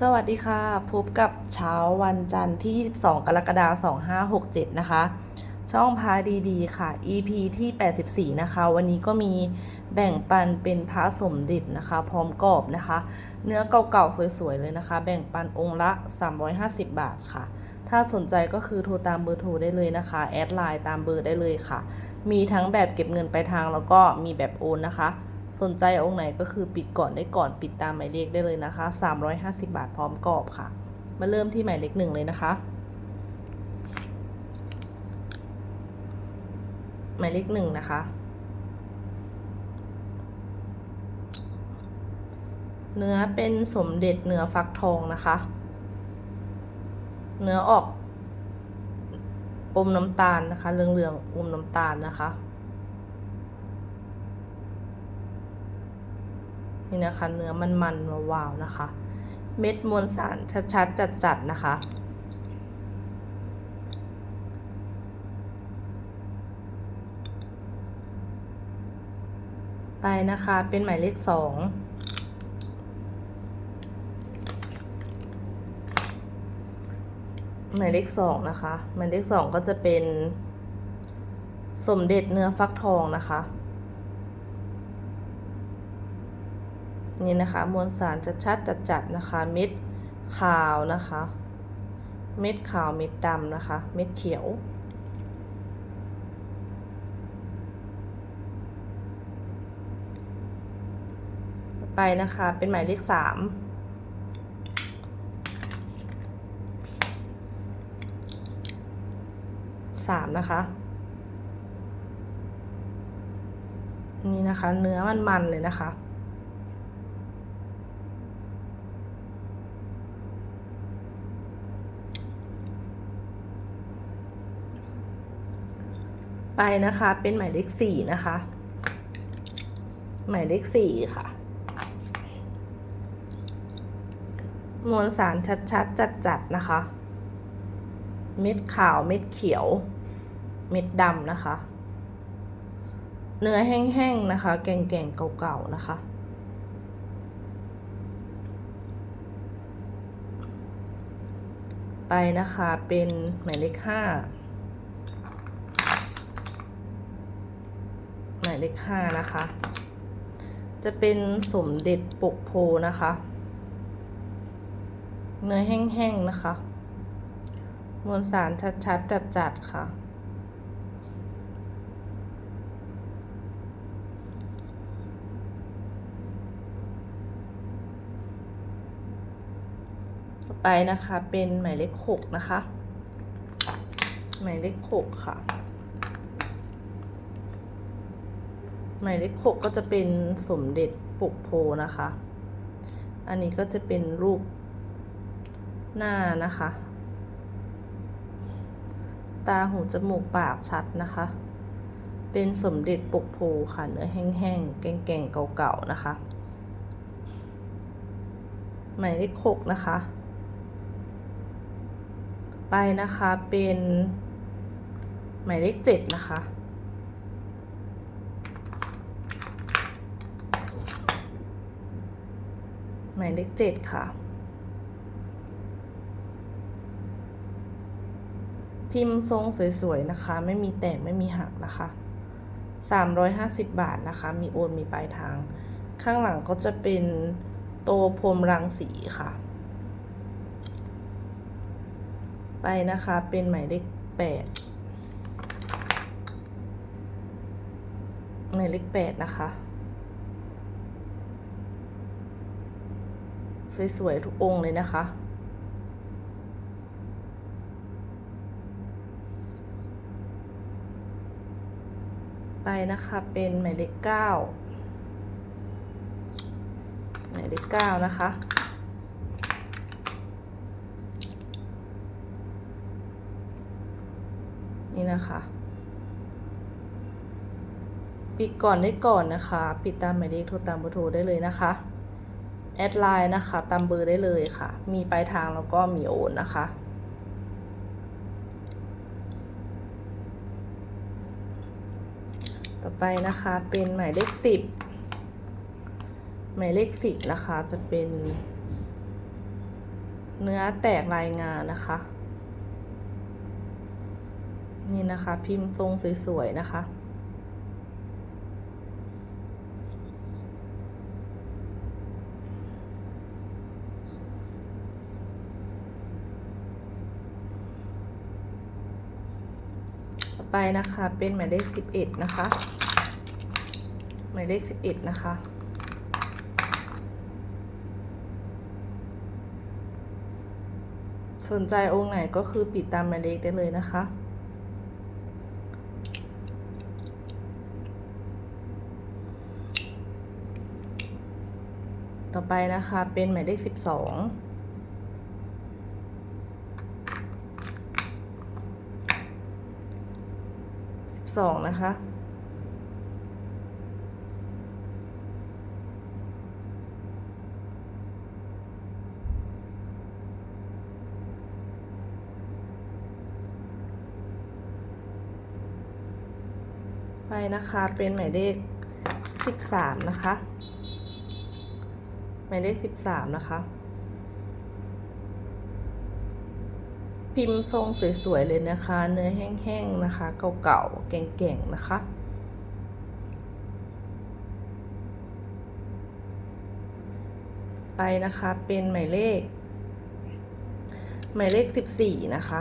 สวัสดีค่ะ พบกับเช้าวันจันทร์ที่ 22 กรกฎาคม 2567 นะคะ ช่องพาดีๆ ค่ะ EP ที่ 84 นะคะ วันนี้ก็มีแบ่งปันเป็นพระสมเด็จนะคะ พร้อมกรอบนะคะ เนื้อเก่าๆ สวยๆ เลยนะคะ แบ่งปันองค์ละ 350 บาทค่ะ ถ้าสนใจก็คือโทรตามเบอร์โทรได้เลยนะคะ แอดไลน์ตามเบอร์ได้เลยค่ะ มีทั้งแบบเก็บเงินไปทางแล้วก็มีแบบโอนนะคะ สนใจองค์ไหนก็คือปิดก่อนได้ก่อนปิดตามหมายเลขได้เลยนะคะ 350 บาทพร้อมกรอบค่ะ มาเริ่มที่หมายเลขหนึ่งเลยนะคะ หมายเลขหนึ่งนะคะเนื้อเป็นสมเด็จเนื้อฟักทองนะคะ เนื้อออกอมน้ำตาลนะคะ เหลืองๆอมน้ำตาลนะคะ นี่นะคะ เนื้อมันมันวาวๆนะคะ เม็ดมวลสารชัดๆจัดๆนะคะ ไปนะคะเป็นหมายเลขสองหมายเลขสองนะคะ หมายเลขสองก็จะเป็นสมเด็จเนื้อฟักทองนะคะ นี่นะคะ มวลสารจะชัดจัดจัดๆนะคะ เม็ดขาวนะคะ เม็ดขาวเม็ดดำนะคะ เม็ดเขียวไปนะคะ เป็นหมายเลขสามสามนะคะ นี่นะคะ เนื้อมันมันๆเลยนะคะ ไปนะคะเป็นหมายเลขสี่นะคะ หมายเลขสี่ค่ะ มวลสารชัดๆ จัดๆนะคะ เม็ดขาวเม็ดเขียว เม็ดดำนะคะ เนื้อแห้งๆนะคะ แกงๆเก่าๆนะคะไปนะคะเป็นหมายเลขห้า หมายเลขห้านะคะ จะเป็นสมเด็จปกโพนะคะ เนื้อแห้งๆนะคะ มวลสารชัดๆ จัดๆ ค่ะต่อไปนะคะเป็นหมายเลขหกนะคะ หมายเลขหกค่ะ หมายเลขหกก็จะเป็นสมเด็จปกโพนะคะ อันนี้ก็จะเป็นรูปหน้านะคะ ตาหูจมูกปากชัดนะคะ เป็นสมเด็จปกโพค่ะเนื้อแห้งๆแกงๆเก่าๆนะคะ หมายเลขหกนะคะ ไปนะคะเป็นหมายเลขเจ็ดนะคะ หมายเลขเจ็ดค่ะ พิมพ์ทรงสวยๆนะคะ ไม่มีแตกไม่มีหักนะคะ 350 บาทนะคะ มีโอนมีปลายทาง ข้างหลังก็จะเป็นโตพรมรังสีค่ะ ไปนะคะเป็นหมายเลขแปดหมายเลขแปดนะคะ สวยๆทุกองค์เลยนะคะ ไปนะคะเป็นหมายเลขเก้าหมายเลขเก้านะคะนี่นะคะ ปิดก่อนได้ก่อนนะคะ ปิดตามหมายเลขโทรตามเบอร์โทรได้เลยนะคะ แอดไลน์นะคะ ตามเบอร์ได้เลยค่ะ มีปลายทางแล้วก็มีโอนนะคะ ต่อไปนะคะเป็นหมายเลขสิบหมายเลขสิบนะคะจะเป็น เนื้อแตกลายงานนะคะ นี่นะคะพิมพ์ทรงสวยๆนะคะ ไปนะคะเป็นหมายเลขสิบเอ็ดนะคะ หมายเลขสิบเอ็ดนะคะสนใจองค์ไหนก็คือปิดตามหมายเลขได้เลยนะคะ ต่อไปนะคะเป็นหมายเลขสิบสองสิบอง นะคะ ไปนะคะเป็นหมายเลขสิบสามนะคะ หมายเลขสิบสามนะคะ พิมพ์ทรงสวยๆเลยนะคะ เนื้อแห้งๆนะคะ เก่าๆแก่งๆนะคะ ไปนะคะเป็นหมายเลข หมายเลขสิบสี่นะคะ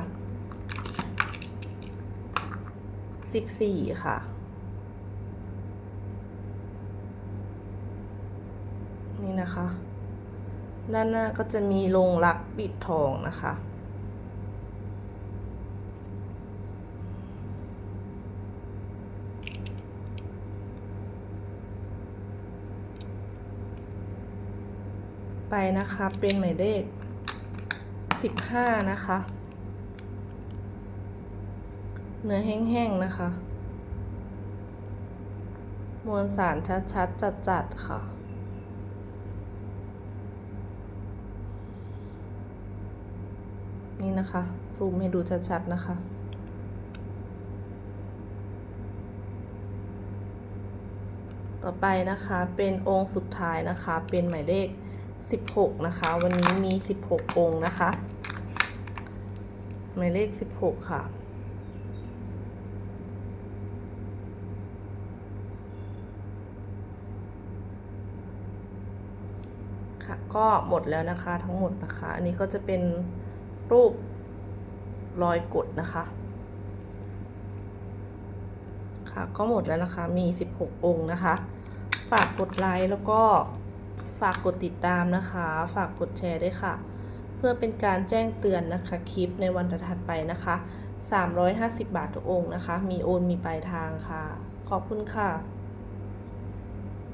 สิบสี่ค่ะนี่นะคะ ด้านหน้าก็จะมีลงรักปิดทองนะคะ ไปนะคะ เป็นหมายเลขสิบห้านะคะ เนื้อแห้งๆนะคะ มวลสารชัดๆ จัดๆ ค่ะนี่นะคะ ซูมให้ดูชัดๆ นะคะ ต่อไปนะคะ เป็นองค์สุดท้ายนะคะ เป็นหมายเลข 16 นะคะ วันนี้มี 16 องค์นะคะ หมายเลข 16 ค่ะค่ะ ก็หมดแล้วนะคะทั้งหมดนะคะ อันนี้ก็จะเป็นรูปรอยกดนะคะ ค่ะก็หมดแล้วนะคะมี 16 องค์นะคะ ฝากกดไลค์แล้วก็ ฝากกดติดตามนะคะ ฝากกดแชร์ด้วยค่ะ เพื่อเป็นการแจ้งเตือนนะคะคลิปในวันถัดไปนะคะ 350 บาททุกองค์นะคะ มีโอนมีปลายทางค่ะ ขอบคุณค่ะ